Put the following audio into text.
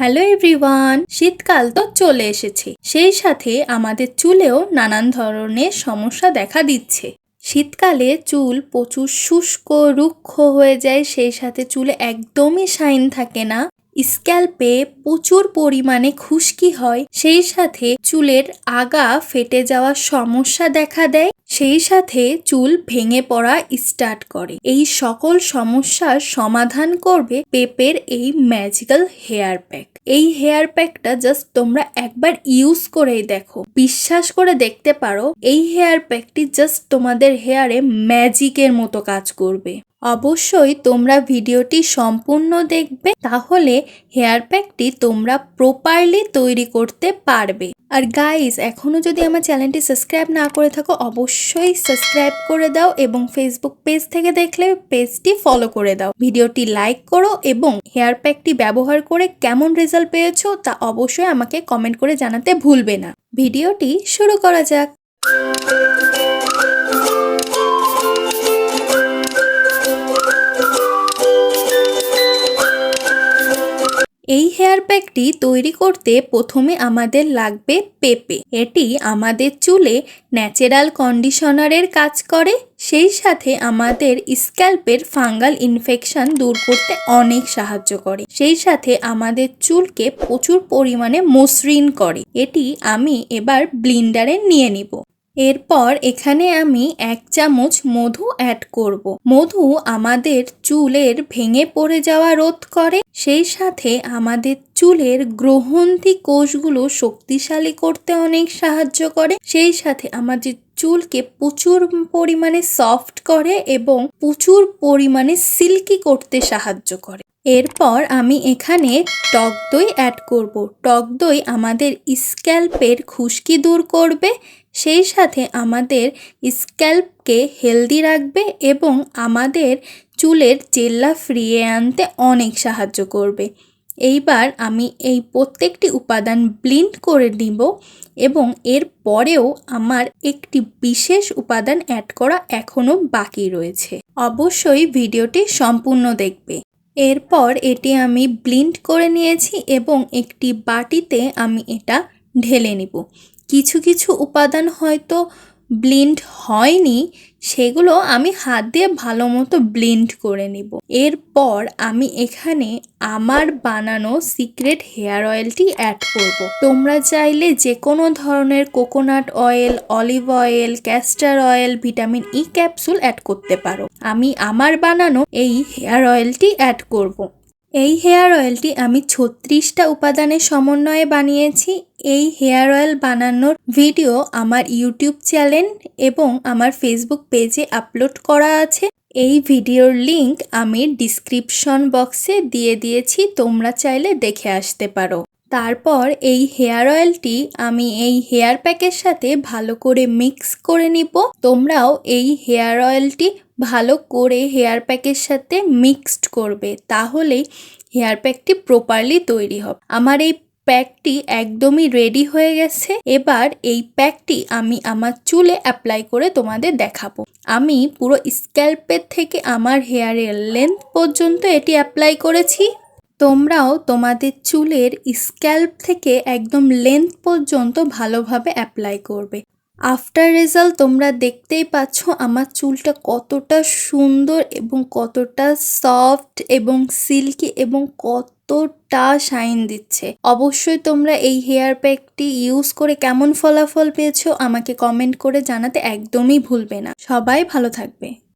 Hello everyone, শীতকাল তো চলে এসেছে। সেই সাথে আমাদের চুলেও নানান ধরনের সমস্যা দেখা দিচ্ছে। শীতকালে চুল প্রচুর শুষ্ক, রুক্ষ হয়ে যায়, সেই সাথে চুলে একদমই শাইন থাকে না। স্ক্যাল্পে প্রচুর পরিমাণে খুশকি হয়, সেই সাথে চুলের আগা ফেটে যাওয়ার সমস্যা দেখা দেয়, সেই সাথে চুল ভেঙে পড়া স্টার্ট করে। এই সকল সমস্যার সমাধান করবে পেপের এই ম্যাজিক্যাল হেয়ার প্যাক এই হেয়ার প্যাকটা জাস্ট তোমরা একবার ইউজ করেই দেখো। বিশ্বাস করে দেখতে পারো, এই হেয়ার প্যাকটি জাস্ট তোমাদের হেয়ারে ম্যাজিকের মতো কাজ করবে। অবশ্যই তোমরা ভিডিওটি সম্পূর্ণ দেখবে, তাহলে হেয়ার প্যাকটি তোমরা প্রপারলি তৈরি করতে পারবে। আর গাইজ এখনও যদি আমার চ্যানেলটি সাবস্ক্রাইব না করে থাকো, অবশ্যই সাবস্ক্রাইব করে দাও এবং ফেসবুক পেজ থেকে দেখলে পেজটি ফলো করে দাও। ভিডিওটি লাইক করো এবং হেয়ার প্যাকটি ব্যবহার করে কেমন রেজাল্ট পেয়েছ তা অবশ্যই আমাকে কমেন্ট করে জানাতে ভুলবে না। ভিডিওটি শুরু করা যাক। এই হেয়ার প্যাকটি তৈরি করতে প্রথমে আমাদের লাগবে পেঁপে। এটি আমাদের চুলে ন্যাচারাল কন্ডিশনারের কাজ করে, সেই সাথে আমাদের স্ক্যাল্পের ফাঙ্গাল ইনফেকশন দূর করতে অনেক সাহায্য করে। সেই সাথে আমাদের চুলকে প্রচুর পরিমাণে মসৃণ করে। এটি আমি এবার ব্লিন্ডারে নিয়ে নিব। এরপর এখানে আমি এক চামচ মধু অ্যাড করব। মধু আমাদের চুলের ভেঙে পড়ে যাওয়া রোধ করে, সেই সাথে আমাদের চুলের গ্রহন্তি কোষগুলো শক্তিশালী করতে অনেক সাহায্য করে, সেই সাথে আমাদের চুলকে প্রচুর পরিমাণে সফট করে এবং প্রচুর পরিমাণে সিল্কি করতে সাহায্য করে। এরপর আমি এখানে টক দই অ্যাড করব। টক দই আমাদের স্ক্যাল্পের খুশকি দূর করবে, সেই সাথে আমাদের স্ক্যাল্পকে হেলদি রাখবে এবং আমাদের চুলের জেল্লা ফিরিয়ে আনতে অনেক সাহায্য করবে। এইবার আমি এই প্রত্যেকটি উপাদান ব্লিন্ড করে নিব এবং এর পরেও আমার একটি বিশেষ উপাদান অ্যাড করা এখনও বাকি রয়েছে। অবশ্যই ভিডিওটি সম্পূর্ণ দেখবে। এরপর এটি আমি ব্লিন্ড করে নিয়েছি এবং একটি বাটিতে আমি এটা ঢেলে নিব। কিছু কিছু উপাদান হয়তো ব্লিন্ড হয়নি, সেগুলো আমি হাত দিয়ে ভালো মতো ব্লিন্ড করে নিব এরপর আমি এখানে আমার বানানো সিক্রেট হেয়ার অয়েলটি অ্যাড করব। তোমরা চাইলে যে কোনো ধরনের coconut oil, olive oil, castor oil, vitamin E capsule add করতে পারো আমি আমার বানানো এই হেয়ার অয়েলটি অ্যাড করব। এই হেয়ার অয়েলটি আমি ছত্রিশটা উপাদানের সমন্বয়ে বানিয়েছি। এই হেয়ার অয়েল বানানোর ভিডিও আমার ইউটিউব চ্যানেল এবং আমার ফেসবুক পেজে আপলোড করা আছে। এই ভিডিওর লিংক আমি ডিসক্রিপশন বক্সে দিয়ে দিয়েছি। তোমরা চাইলে দেখে আসতে পারো। তারপর এই হেয়ার অয়েলটি আমি এই হেয়ার প্যাকের সাথে ভালো করে মিক্স করে নিব। তোমরাও এই হেয়ার অয়েলটি ভালো করে হেয়ার প্যাকের সাথে মিক্সড করবে তাহলেই হেয়ার প্যাকটি প্রপারলি তৈরি হবে। আমার এই প্যাকটি একদমই রেডি হয়ে গেছে। এবার এই প্যাকটি আমি আমার চুলে অ্যাপ্লাই করে তোমাদের দেখাবো। আমি পুরো স্ক্যাল্পের থেকে আমার হেয়ারের লেন্থ পর্যন্ত এটি অ্যাপ্লাই করেছি। তোমরাও তোমাদের চুলের স্ক্যাল্প থেকে একদম লেন্থ পর্যন্ত ভালোভাবে অ্যাপ্লাই করবে। আফটার রেজাল্ট তোমরা দেখতেই পাচ্ছ আমার চুলটা কতটা সুন্দর এবং কতটা সফট এবং সিল্কি এবং কতটা শাইন দিচ্ছে। অবশ্যই তোমরা এই হেয়ার প্যাকটি ইউজ করে কেমন ফলাফল পেয়েছ আমাকে কমেন্ট করে জানাতে একদমই ভুলবে না। সবাই ভালো থাকবে।